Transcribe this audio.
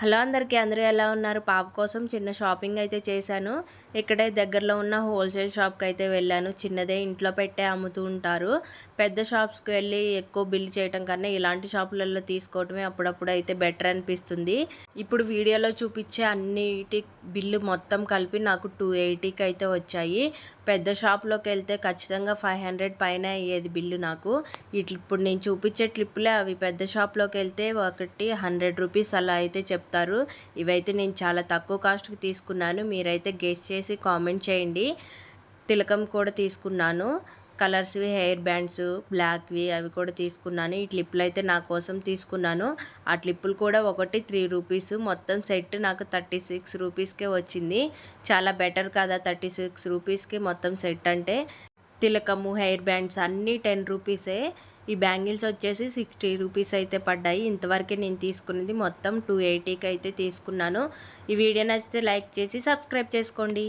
Hello అందరికీ అందరూ ఎలా ఉన్నారు? పాప కోసం చిన్న షాపింగ్ అయితే చేశాను. ఇక్కడే దగ్గరలో ఉన్న హోల్సేల్ షాప్కి అయితే వెళ్ళాను. చిన్నదే ఇంట్లో పెట్టే అమ్ముతూ ఉంటారు. పెద్ద షాప్స్కి వెళ్ళి ఎక్కువ బిల్ చేయటం కన్నా ఇలాంటి షాపులలో తీసుకోవటమే అప్పుడప్పుడు అయితే బెటర్ అనిపిస్తుంది. ఇప్పుడు వీడియోలో చూపించే అన్నిటి బిల్లు మొత్తం కలిపి నాకు టూ ఎయిటీకి అయితే వచ్చాయి. పెద్ద షాప్లోకి వెళ్తే ఖచ్చితంగా ఫైవ్ హండ్రెడ్ పైన అయ్యేది బిల్లు నాకు. ఇట్లా ఇప్పుడు నేను చూపించే క్లిప్పులే అవి. పెద్ద షాప్లోకి వెళ్తే ఒకటి హండ్రెడ్ రూపీస్ అలా అయితే చెప్తారు. ఇవైతే నేను చాలా తక్కువ కాస్ట్కి తీసుకున్నాను. మీరైతే గెస్ట్ చేసి కామెంట్ చేయండి. తిలకం కూడా తీసుకున్నాను. కలర్స్వి హెయిర్ బ్యాండ్స్ బ్లాక్వి అవి కూడా తీసుకున్నాను. ఈ క్లిప్లు అయితే నా కోసం తీసుకున్నాను. ఆ క్లిప్పులు కూడా ఒకటి త్రీ రూపీస్. మొత్తం సెట్ నాకు థర్టీ సిక్స్ రూపీస్కే వచ్చింది. చాలా బెటర్ కదా థర్టీ సిక్స్ రూపీస్కి మొత్తం సెట్ అంటే. తిలకము హెయిర్ బ్యాండ్స్ అన్నీ టెన్ రూపీసే. ఈ బ్యాంగిల్స్ వచ్చేసి సిక్స్టీ రూపీస్ అయితే పడ్డాయి. ఇంతవరకే నేను తీసుకున్నది మొత్తం టూ ఎయిటీకి అయితే తీసుకున్నాను. ఈ వీడియో నచ్చితే లైక్ చేసి సబ్స్క్రైబ్ చేసుకోండి.